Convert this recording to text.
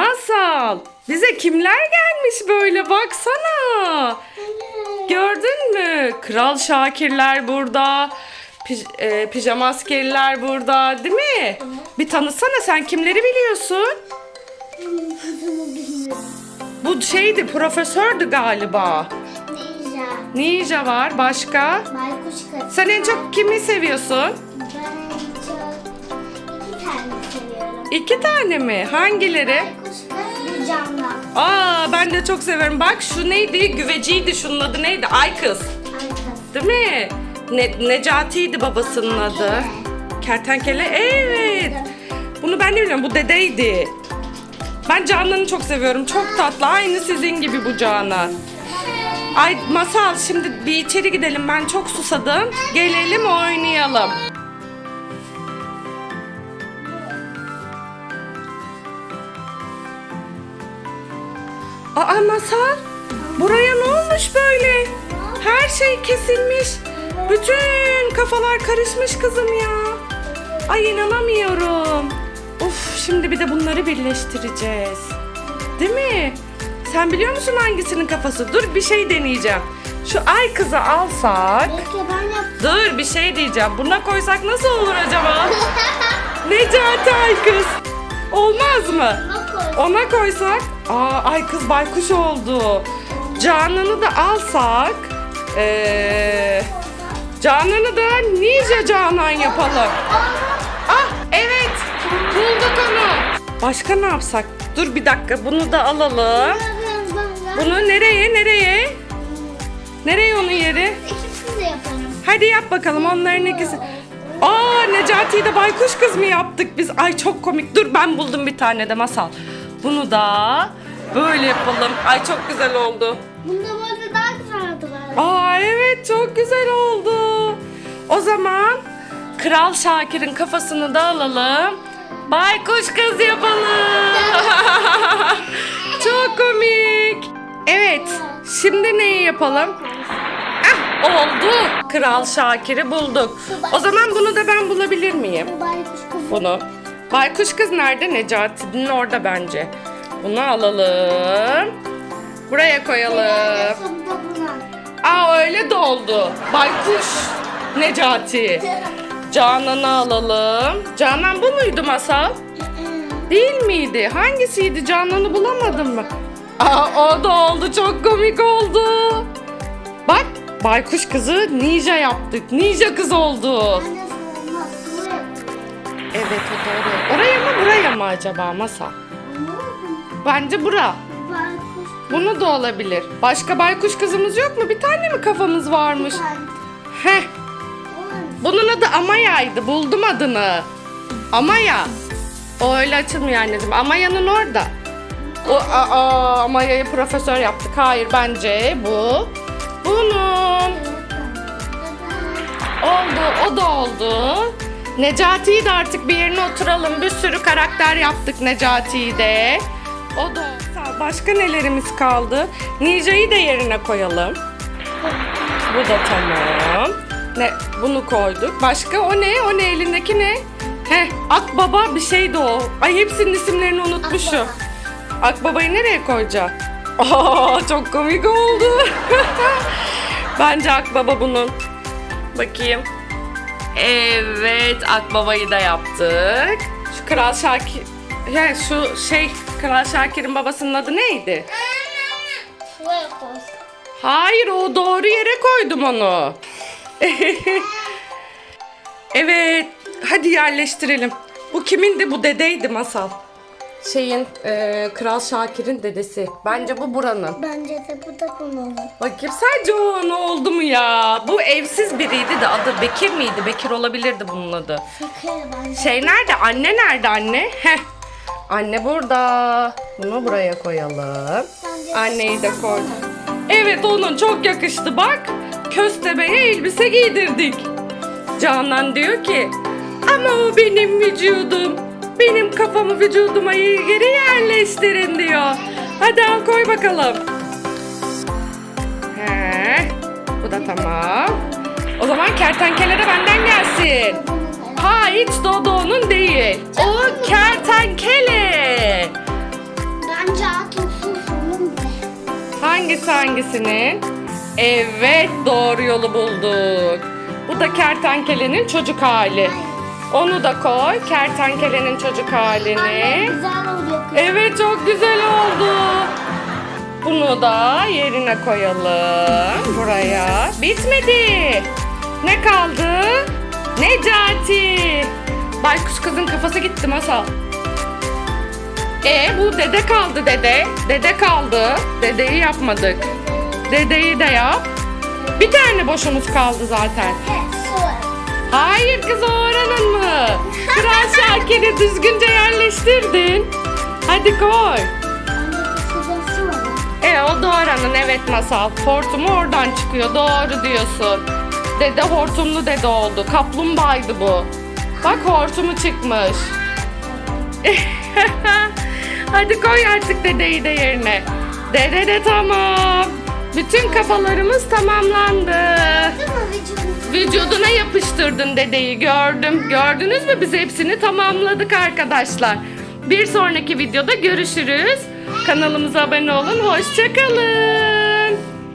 Masal, bize kimler gelmiş böyle baksana. Gördün mü? Kral Şakirler burada. Pij- e, pijama askeriler burada değil mi? Bir tanısana sen kimleri biliyorsun? Bu şeydi profesördü galiba. Ninja. Ninja var başka. Baykuş kız. Sen en çok kimi seviyorsun? Ben en çok iki tane seviyorum. İki tane mi? Hangileri? Baykuş. Aa ben de çok severim. Bak şu neydi? Güveciydi. Şunun adı neydi? Ay kız. Arkası. Değil mi? Ne, Necati'ydi babasının adı. Kertenkele. Evet. Bunu ben de biliyorum. Bu dedeydi. Ben Canan'ı çok seviyorum. Çok tatlı. Aynı sizin gibi bu Canan. Ay Masal şimdi bir içeri gidelim. Ben çok susadım. Gelelim oynayalım. Aa Masal. Buraya ne olmuş böyle? Her şey kesilmiş. Bütün kafalar karışmış kızım ya. Ay inanamıyorum. Of şimdi bir de bunları birleştireceğiz. Değil mi? Sen biliyor musun hangisinin kafası? Dur bir şey deneyeceğim. Şu ay kızı alsak. Dur bir şey diyeceğim. Buna koysak nasıl olur acaba? Necati ay kız. Olmaz mı? Ona koysak. Aa ay kız baykuş oldu. Canan'ı da alsak. Ee, Canan'ı da Ninja Canan yapalım. Ah evet. Bulduk onu. Başka ne yapsak? Dur bir dakika bunu da alalım. Bunu nereye nereye? Nereye onun yeri? İkisini de yaparım. Hadi yap bakalım onların ikisi. Aa Necati'yi de baykuş kız mı yaptık biz? Ay çok komik. Dur ben buldum bir tane de masal. Bunu da böyle yapalım. Ay çok güzel oldu. Bunda böyle daha güzel adı var. Aa evet çok güzel oldu. O zaman Kral Şakir'in kafasını da alalım. Baykuş kız yapalım. çok komik. Evet. Şimdi neyi yapalım? Ah oldu. Kral Şakir'i bulduk. O zaman bunu da ben bulabilir miyim? Bunu. Baykuş kız nerede? Necati'nin orada bence. Bunu alalım. Buraya koyalım. Aa öyle de oldu. Baykuş Necati. Canan'ı alalım. Canan bu muydu masal? Değil miydi? Hangisiydi? Canan'ı bulamadın mı? Aa o da oldu. Çok komik oldu. Bak baykuş kızı ninja yaptık. Ninja kız oldu. Evet o doğru. Oraya mı buraya mı acaba masal? Bence bura. Baykuş. Bunu da olabilir. Başka baykuş kızımız yok mu? Bir tane mi kafamız varmış? Heh. Bunun adı Amaya'ydı. Buldum adını. Amaya. O öyle açılmıyor anneciğim. Amaya'nın orada. O aa, Amaya'yı profesör yaptık. Hayır bence bu. Bunun. Oldu. O da oldu. Necati'yi de artık bir yerine oturalım. Bir sürü karakter yaptık Necati'yi de. O da oldu. Başka nelerimiz kaldı? Ninja'yı da yerine koyalım. Bu da tamam. Ne bunu koyduk. Başka o ne? O ne elindeki ne? Heh, Akbaba bir şeydi o. Ay hepsinin isimlerini unutmuşum. Akbaba'yı nereye koyacağım? Aa çok komik oldu. Bence Akbaba bunun. Bakayım. Evet, Akbaba'yı da yaptık. Şu Kral Şakir, ya şu şey Kral Şakir'in babasının adı neydi? Hayır o doğru yere koydum onu. evet hadi yerleştirelim. Bu kimindi? Bu dedeydi masal. Şeyin e, Kral Şakir'in dedesi. Bence bu buranın. Bence de bu da bunun. Bakayım sence o ne oldu mu ya? Bu evsiz biriydi de adı Bekir miydi? Bekir olabilirdi bunun adı. Fikir bence. Şey nerede? Anne nerede anne? Heh. Anne burada. Bunu buraya koyalım. Anneyi de koy. Evet onun çok yakıştı bak. Köstebeğe elbise giydirdik. Canan diyor ki ama o benim vücudum. Benim kafamı vücuduma geri yerleştirin diyor. Hadi al koy bakalım. He, bu da tamam. O zaman kertenkele de benden gelsin. Ha hiç Dodo'nun değil. O kertenkele. Bence akılsızım be. Hangisi hangisinin? Evet doğru yolu bulduk. Bu da kertenkelenin çocuk hali. Onu da koy. Kertenkelenin çocuk Anne halini. güzel oluyor. Evet çok güzel oldu. Bunu da yerine koyalım. Buraya. Bitmedi. Ne kaldı? Necati. Baykuş kızın kafası gitti masal. E bu dede kaldı dede. Dede kaldı. Dedeyi yapmadık. Dedeyi de yap. Bir tane boşumuz kaldı zaten. Hayır kız o oranın mı? Kral Şakir'i düzgünce yerleştirdin. Hadi koy. E o Doğran'ın evet masal. Hortumu oradan çıkıyor. Doğru diyorsun. Dede hortumlu dede oldu. Kaplumbağaydı bu. Bak hortumu çıkmış. Hadi koy artık dedeyi de yerine. Dede de tamam. Bütün kafalarımız tamamlandı. Vücuduna yapıştırdın dedeyi gördüm. Gördünüz mü biz hepsini tamamladık arkadaşlar. Bir sonraki videoda görüşürüz. Kanalımıza abone olun. Hoşçakalın.